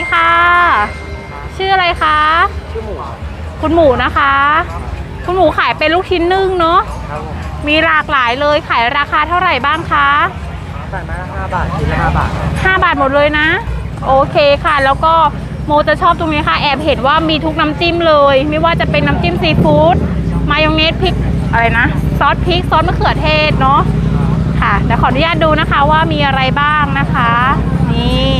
ีค่ะ ชื่ออะไรคะ ชื่อหมูคุณหมูนะคะ คุณหมูขายเป็นลูกชิ้นนึ่งเนาะมีหลากหลายเลย ขายราคาเท่าไหร่บ้างคะขายมาละห้าบาทชิ้นละห้าบาทห้าบาทหมดเลยนะ โอเคค่ะ แล้วก็โมจะชอบตรงนี้ค่ะ แอบเห็นว่ามีทุกน้ำจิ้มเลย ไม่ว่าจะเป็นน้ำจิ้มซีฟู้ดมายองเนสพริกอะไรนะ ซอสพริก ซอสมะเขือเทศเนาะ ค่ะเดี๋ยวขออนุญาตดูนะคะว่ามีอะไรบ้างนะคะ นี่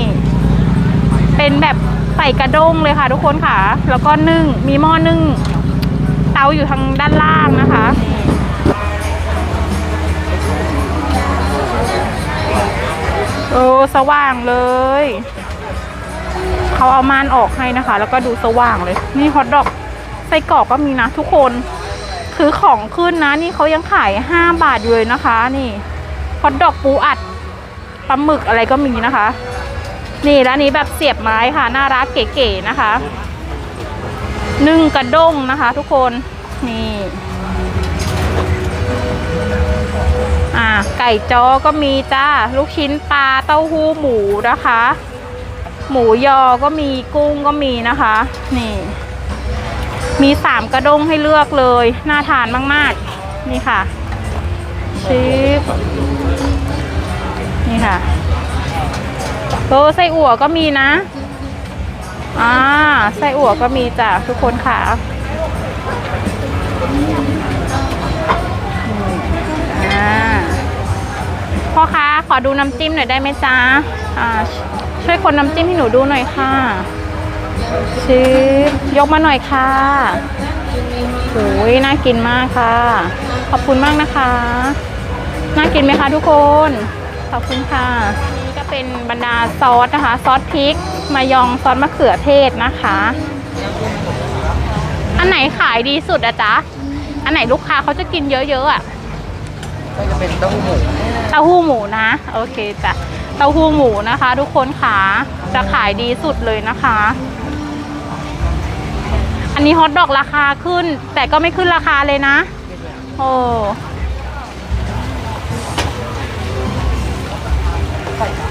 เป็นแบบใส่กระด้งเลยค่ะ ทุกคนค่ะ แล้วก็นึ่งมีหม้อนึ่ง เตาอยู่ทางด้านล่างนะคะโอ้สว่างเลยเขาเอาม่านออกให้นะคะ แล้วก็ดูสว่างเลย นี่ฮอทดอกไส้กรอกก็มีนะทุกคนคือของขึ้นนะนี่เขายังขายห้าบาทอยู่เลยนะคะ นี่ฮอทดอกปูอัดปลาหมึกอะไรก็มีนะคะ นี่แล้วนี้แบบเสียบไม้ค่ะ น่ารักเก๋ๆนะคะนึ่งกระด้งนะคะ ทุกคนนี่อ่าไก่จ้อก็มีจ้า ลูกชิ้นปลาเต้าหู้หมูนะคะ หมูยอก็มีกุ้งก็มีนะคะ นี่ มีสามกระด้งให้เลือกเลย น่าทานมากๆ นี่ค่ะชิปนี่ค่ะ โตไส้อั่วก็มีนะ อ่าไส้อั่วก็มีจ้ะทุกคนค่ะอ่าพ่อคะขอดูน้ำจิ้มหน่อยได้ไหมจ๊ะอ่าช่วยคนน้ำจิ้มให้หนูดูหน่อยค่ะชิปยกมาหน่อยค่ะโอ้ยน่ากินมากค่ะ ขอบคุณมากนะคะ น่ากินไหมคะทุกคน ขอบคุณค่ะ เป็นบรรดาซอสนะคะ ซอสพริก มายองซอสมะเขือเทศนะคะ อันไหนขายดีสุดอะจ๊ะ อันไหนลูกค้าเขาจะกินเยอะๆอะก็จะเป็นเต้าหู้หมูเต้าหู้หมูนะ โอเคจ้ะเต้าหู้หมูนะคะ ทุกคนขาจะขายดีสุดเลยนะคะ อันนี้ฮอทดอกราคาขึ้น แต่ก็ไม่ขึ้นราคาเลยนะ โอ้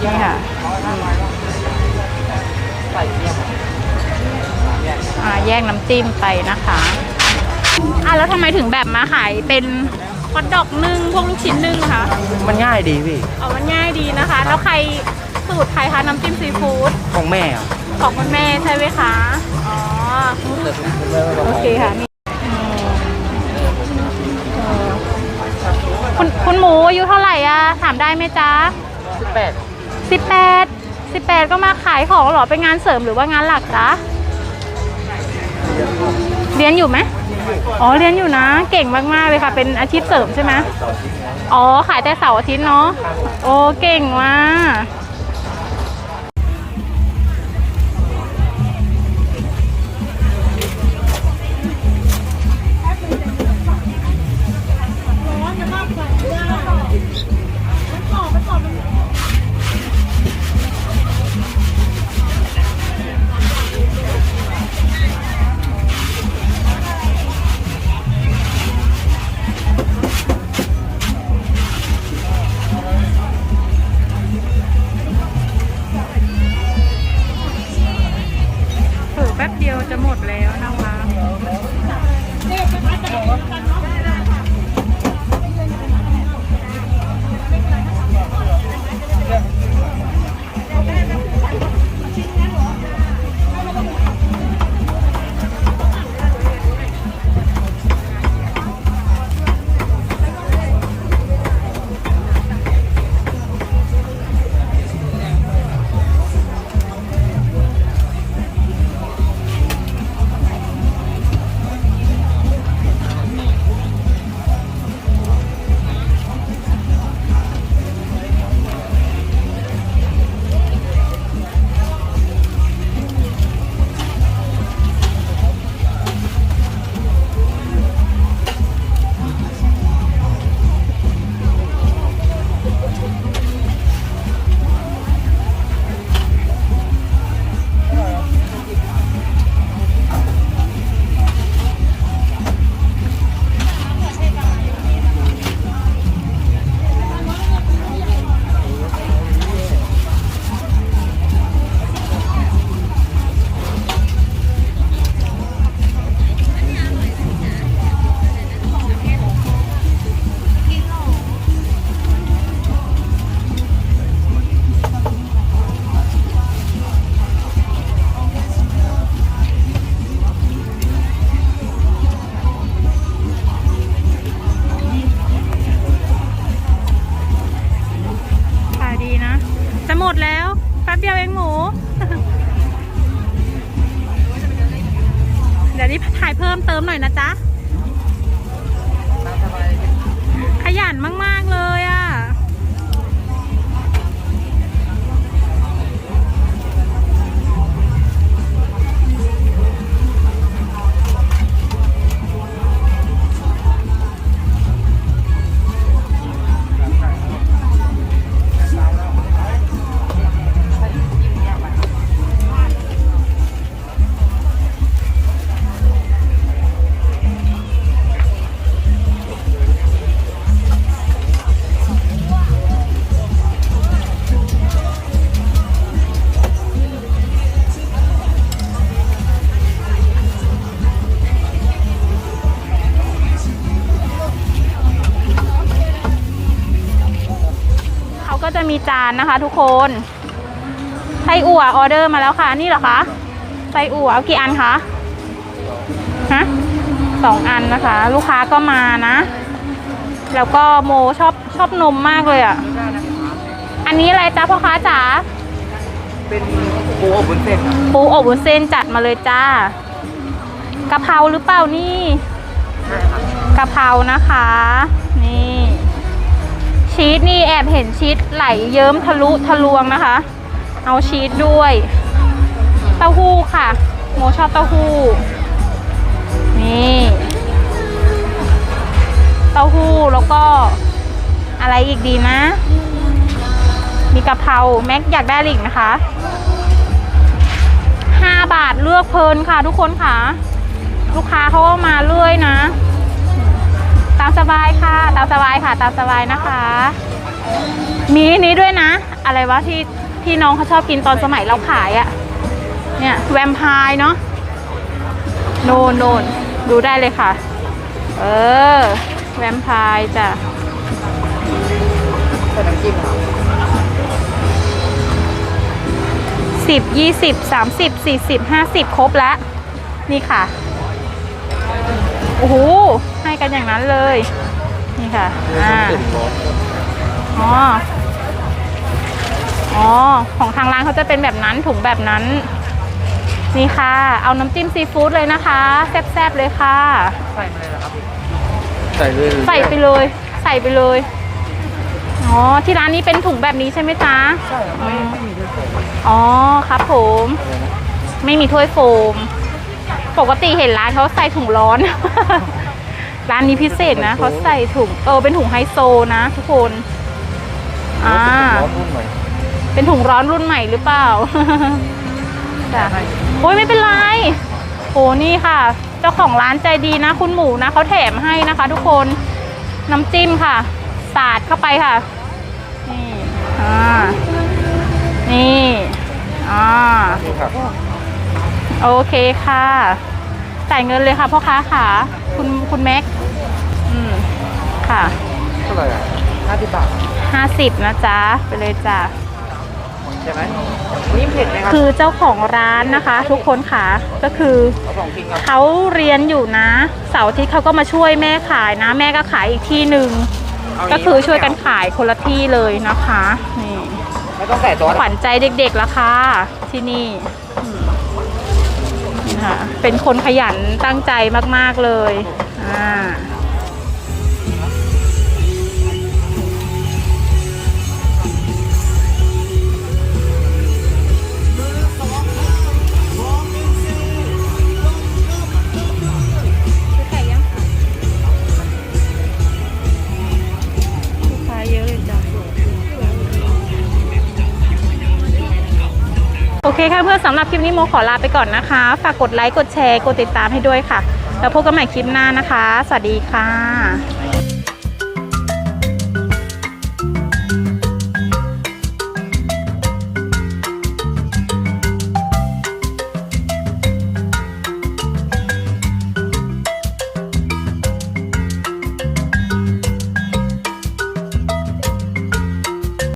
นี่ค่ะใส่เนี่ยอ่าแยกน้ำจิ้มไปนะคะอะแล้วทำไมถึงแบบมาขายเป็นฮอทดอกนึ่งพวกลูกชิ้นนึ่งคะมันง่ายดีพี่เอามันง่ายดีนะคะ แล้วใครสูตรใครคะน้ำจิ้มซีฟู้ดของแม่อะของคุณแม่ใช่ไหมคะอ๋อโอเคค่ะนี่อืมเออคุณคุณหมูอายุเท่าไหร่อะถามได้ไหมจ๊ะสิบ แปดสิบแปดสิบแปดก็มาขายของเหรอเป็นงานเสริมหรือว่างานหลักจ๊ะเรียนอยู่ไหมอ๋อเรียนอยู่นะ เก่งมากๆเลยค่ะ เป็นอาชีพเสริมใช่ไหมอ๋อขายแต่เสาร์อาทิตย์เนาะโอ้เก่งมาก เยวจะหมดแล้วนะคะ ดแล้วแป๊บเดียวเองหมู เดี๋ยวนี้ถ่ายเพิ่มเติมหน่อยนะจ๊ะ ขยันมาก ๆ เลย มีจานนะคะ ทุกคนไส้อั่วออเดอร์มาแล้วค่ะ นี่เหรอคะไส้อั่วเอากี่อันคะฮะสองอันนะคะ ลูกค้าก็มานะ แล้วก็โมชอบชอบนมมากเลยอะ อันนี้อะไรจ๊ะพ่อค้าจ๋าเป็นปูอบวุ้นเส้นครับปูอบวุ้นเส้นจัดมาเลยจ้ากะเพราหรือเปล่านี่ใช่ครับกะเพรานะคะ นี่ ชีสนี่แอบเห็นชีสไหลเยิ้มทะลุทะลวงนะคะ เอาชีสด้วย เต้าหู้ค่ะโมชอบเต้าหู้ นี่ เต้าหู้แล้วก็อะไรอีกดีนะ มีกะเพราแม็กอยากได้อะไรอีกนะคะห้าบาทเลือกเพลินค่ะทุกคนค่ะ ลูกค้าเขาก็มาเรื่อยนะ ตามสบายค่ะ ตามสบายค่ะ ตามสบายนะคะ มีนี้ด้วยนะ อะไรวะที่ที่น้องเขาชอบกินตอนสมัยเราขายอะเนี่ยแวมไพร์เนาะ โนนโนนดูได้เลยค่ะ เออ แวมไพร์จ้ะใส่น้ำจิ้มครับสิบยี่สิบสามสิบสี่สิบห้าสิบครบแล้ว นี่ค่ะ โอ้โหให้กันอย่างนั้นเลย นี่ค่ะอ่าตื่นร้อนอ๋ออ๋อของทางร้านเขาจะเป็นแบบนั้นถุงแบบนั้น นี่ค่ะ เอาน้ำจิ้มซีฟู้ดเลยนะคะ แซ่บๆเลยค่ะ ใส่มาเลยเหรอครับพี่ใส่เลยใส่ไปเลย ใส่ไปเลยอ๋อที่ร้านนี้เป็นถุงแบบนี้ใช่ไหมจ๊ะใช่ครับไม่ไม่มีด้วยผมอ๋อครับผมอะไรนะไม่มีถ้วยโฟม ปกติเห็นร้านเขาใส่ถุงร้อน ร้านนี้พิเศษนะเขาใส่ถุงเออเป็นถุงไฮโซนะทุกคนอ่าร้อนรุ่นใหม่เป็นถุงร้อนรุ่นใหม่หรือเปล่าจ้ะโอ้ยไม่เป็นไรโอ้นี่ค่ะ เจ้าของร้านใจดีนะ คุณหมูนะเขาแถมให้นะคะ ทุกคนน้ำจิ้มค่ะ สาดเข้าไปค่ะ นี่อ่านี่อ่านี่ครับโอเคค่ะ จ่ายเงินเลยค่ะพ่อค้าค่ะคุณคุณแม็กอืมค่ะเท่าไหร่อะห้าสิบบาทห้าสิบนะจ๊ะไปเลยจ้ะใช่ไหมนี่เผ็ดไหมครับคือเจ้าของร้านนะคะ ทุกคนค่ะก็คือเอาสองทิ้งครับเขาเรียนอยู่นะ เสาร์อาทิตย์เขาก็มาช่วยแม่ขายนะ แม่ก็ขายอีกที่หนึ่งเาย่างก็คือช่วยกันขายคนละที่เลยนะคะนี่ไม่ต้องใส่ซอสขวัญใจเด็กๆละค่ะที่นี่ อืมนี่ค่ะเป็นคนขยันตั้งใจมาก ๆ เลยอ่า เคค่ะเพื่อนสำหรับคลิปนี้โมขอลาไปก่อนนะคะ ฝากกดไลค์ กดแชร์ กดติดตามให้ด้วยค่ะ แล้วพบกันใหม่คลิปหน้านะคะ สวัสดีค่ะ